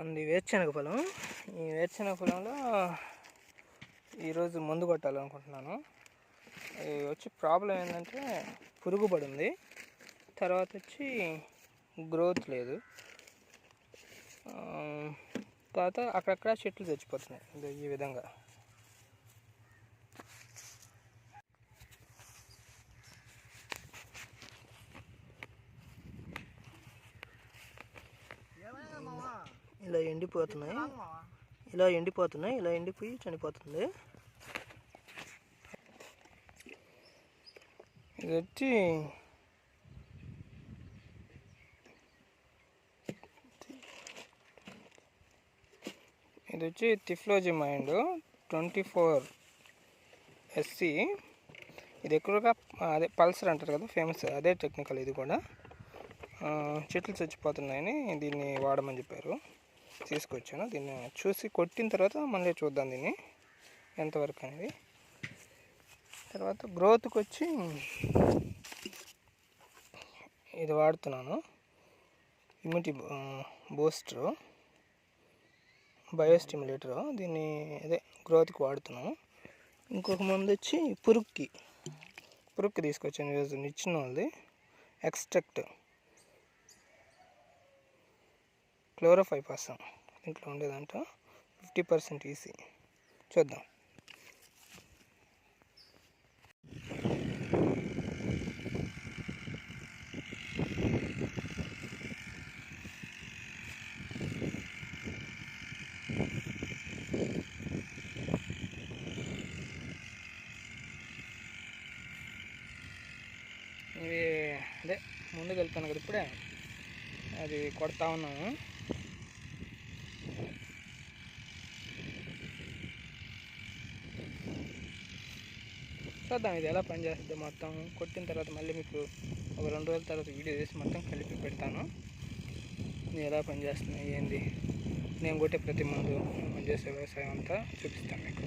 ఉంది వేరుశనగ పొలం. ఈ వేరుశనగ పొలంలో ఈరోజు మందు కొట్టాలనుకుంటున్నాను. వచ్చి ప్రాబ్లం ఏంటంటే పురుగు పడింది తర్వాత వచ్చి గ్రోత్ లేదు. తర్వాత అక్కడక్కడ చెట్లు చచ్చిపోతున్నాయి. ఈ విధంగా. ఇలా ఎండిపోతున్నాయి. ఇలా ఎండిపోతున్నాయి ఇలా ఎండిపోయి చనిపోతుంది. ఇది వచ్చి ఇది వచ్చి తిఫ్లోజీ మైండ్ ట్వంటీ ఫోర్ ఎస్సి. ఇది ఎక్కువగా అదే పల్సర్ అంటారు కదా ఫేమస్ అదే టెక్నికల్ ఇది కూడా. చెట్లు చచ్చిపోతున్నాయని దీన్ని వాడమని చెప్పారు. తీసుకొచ్చాను. దీన్ని చూసి కొట్టిన తర్వాత మళ్ళీ చూద్దాం దీన్ని. ఎంతవరకు అనేది. తర్వాత గ్రోత్కి వచ్చి ఇది వాడుతున్నాను. ఇమ్యూనిటీ బూస్టరు బయోస్టిమ్యులేటరు దీన్ని అదే గ్రోత్కి వాడుతున్నాము ఇంకొక మంది వచ్చి పురుగుకి పురుగుకి తీసుకొచ్చాను. ఈరోజు నిచ్చిన వాళ్ళది. ఎక్స్ట్రక్ట్ క్లోరోఫైపాసం దీంట్లో ఉండేదంట ఫిఫ్టీ పర్సెంట్ ఈసీ. చూద్దాం. ఇవి అదే ముందు కలిపాను కదా ఇప్పుడే. అది కొడతా ఉన్నాము చూద్దాం ఇది ఎలా పనిచేస్తుంది మొత్తం. కొట్టిన తర్వాత మళ్ళీ మీకు ఒక రెండు రోజుల తర్వాత వీడియో చేసి మొత్తం కలిపి పెడతాను. ఇది ఎలా పనిచేస్తుంది ఏంది? నేను కొట్టే ప్రతి మందు చేసే వ్యవసాయం అంతా చూపిస్తాను మీకు.